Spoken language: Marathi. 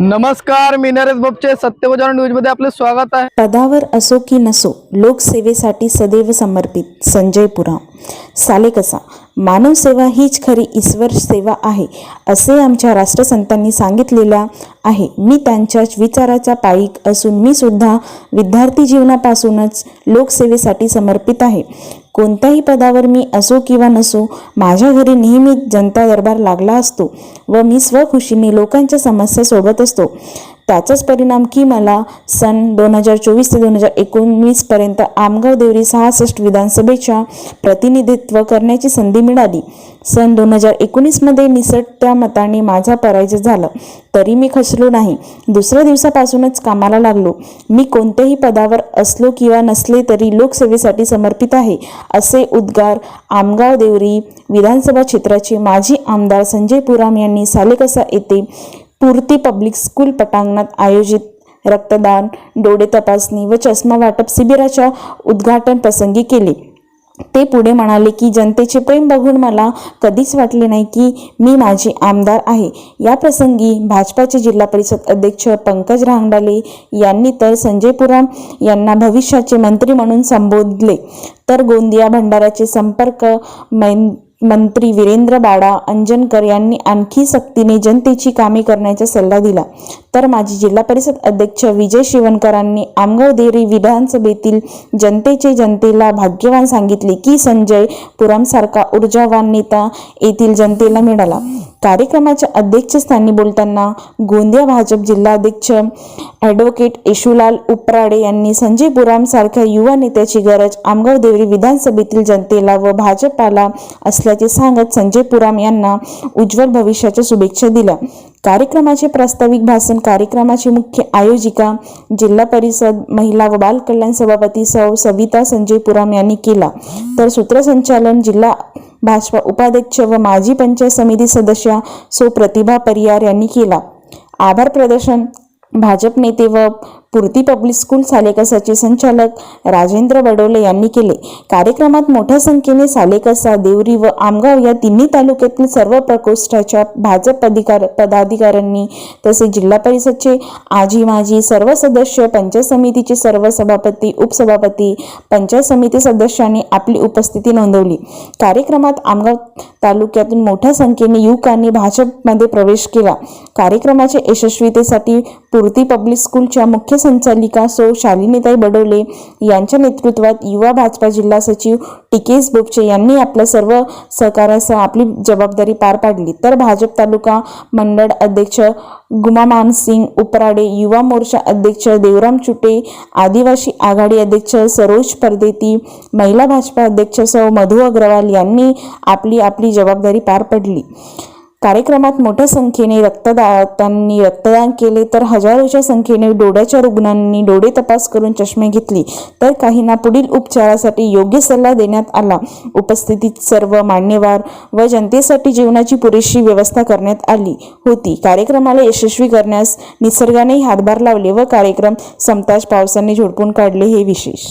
नमस्कार मी नरेश बोपचे सत्यवचन न्यूजमध्ये आपले स्वागत आहे. पदावर असो की नसो लोकसेवेसाठी सदैव समर्पित संजय पुरा साले कसा मानवसेवा हीच खरी ईश्वर सेवा आहे असे आमच्या राष्ट्रसंतांनी सांगितलेल्या आहे. मी त्यांच्याच विचाराचा पायिक असून मी सुद्धा विद्यार्थी जीवनापासूनच लोकसेवेसाठी समर्पित आहे. कोणत्याही पदावर मी असो किंवा नसो माझ्या घरी नेहमी जनता दरबार लागला असतो व मी स्वखुशीने लोकांच्या समस्या सोडवत असतो. त्याचाच परिणाम की मला सन दोन हजार चोवीस ते दोन हजार एकोणवीसपर्यंत आमगाव देवरी सहासष्ट विधानसभेच्या प्रतिनिधित्व करण्याची संधी मिळाली. सन दोन हजार एकोणीसमध्ये निसटत्या मताने माझा पराजय झाला. तरी मी खचलो नाही. दुसऱ्या दिवसापासूनच कामाला लागलो. मी कोणत्याही पदावर असलो किंवा नसले तरी लोकसेवेसाठी समर्पित आहे असे उद्गार आमगाव देवरी विधानसभा क्षेत्राचे माजी आमदार संजय पुराम यांनी सालेकसा येथे पूर्ती पब्लिक स्कूल पटांगणात आयोजित रक्तदान डोळे तपासणी व चष्मा वाटप शिबिराच्या उद्घाटन प्रसंगी केले. ते पुढे म्हणाले की जनतेचे प्रेम बघून मला कधीच वाटले नाही की मी माझे आमदार आहे. या प्रसंगी भाजपाचे जिल्हा परिषद अध्यक्ष पंकज रांगडाले यांनी तर संजय पुराम यांना भविष्याचे मंत्री म्हणून संबोधले. तर गोंदिया भंडाराचे संपर्क मै मंत्री वीरेंद्र बाडा अंजनकर यांनी आणखी सक्तीने जनतेची कामे करण्याचा सल्ला दिला. तर माजी जिल्हा परिषद अध्यक्ष विजय शिवणकरांनी आमगाव देरी विधानसभेतील जनतेचे जनतेला भाग्यवान सांगितले की संजय पुरामसारखा ऊर्जावान नेता येथील जनतेला मिळाला. कार्यक्रमाच्या अध्यक्षस्थानी बोलताना गोंदिया भाजप जिल्हाध्यक्ष ॲडव्होकेट येशूलाल उपराडे यांनी संजय पुराम सारख्या युवा नेत्याची गरज आमगाव देवरी विधानसभेतील जनतेला व भाजपाला असल्याचे सांगत संजय पुराम यांना उज्ज्वल भविष्याच्या शुभेच्छा दिल्या. कार्यक्रमाचे प्रास्ताविक भाषण कार्यक्रमाची मुख्य आयोजिका जिल्हा परिषद महिला व बाल कल्याण सभापती सौ सविता संजय पुराम यांनी केला. तर सूत्रसंचालन जिल्हा भाजपा उपाध्यक्ष व माजी पंचायत समिती सदस्य सो प्रतिभा परियार यांनी केला. आभार प्रदर्शन भाजप नेते व पूर्ती पब्लिक स्कूल सालेकसाचे संचालक राजेंद्र बडोले यांनी केले. कार्यक्रमात मोठ्या संख्येने सालेकसा देवरी व आमगाव या तिन्ही तालुक्यातील सर्व प्रकोष्ठाच्या भाजप अधिकार पदाधिकाऱ्यांनी तसेच जिल्हा परिषदचे आजी माजी सर्व सदस्य पंचायत समितीचे सर्व सभापती उपसभापती पंचायत समिती सदस्यांनी आपली उपस्थिती नोंदवली. कार्यक्रमात आमगाव तालुक्यातून मोठ्या संख्येने युवकांनी भाजपमध्ये प्रवेश केला. कार्यक्रमाच्या यशस्वीतेसाठी पूर्ती पब्लिक स्कूलच्या मुख्य संचालिका सौ शालिनीताई बडोले यांच्या नेतृत्वात युवा भाजपा जिल्हा सचिव टिकेश बोपचे यांनी आपल्या सर्व सहकार्यासह आपली जबाबदारी पार पाडली. तर भाजप तालुका मंडळ अध्यक्ष गुमामान सिंग उपराडे युवा मोर्चा अध्यक्ष देवराम चुटे आदिवासी आघाडी अध्यक्ष सरोज परदेती महिला भाजपा अध्यक्ष सौ मधु अग्रवाल यांनी आपली आपली जबाबदारी पार पडली. कार्यक्रमात मोठ्या संख्येने रक्तदात्यांनी रक्तदान केले तर हजारोच्या संख्येने डोळ्याच्या रुग्णांनी डोळे तपास करून चष्मे घेतले. तर काहींना पुढील उपचारासाठी योग्य सल्ला देण्यात आला. उपस्थितीत सर्व मान्यवर व जनतेसाठी जीवनाची पुरेशी व्यवस्था करण्यात आली होती. कार्यक्रमाला यशस्वी करण्यास निसर्गाने हातभार लावले व कार्यक्रम समताज पावसाने झोडपून काढले हे विशेष.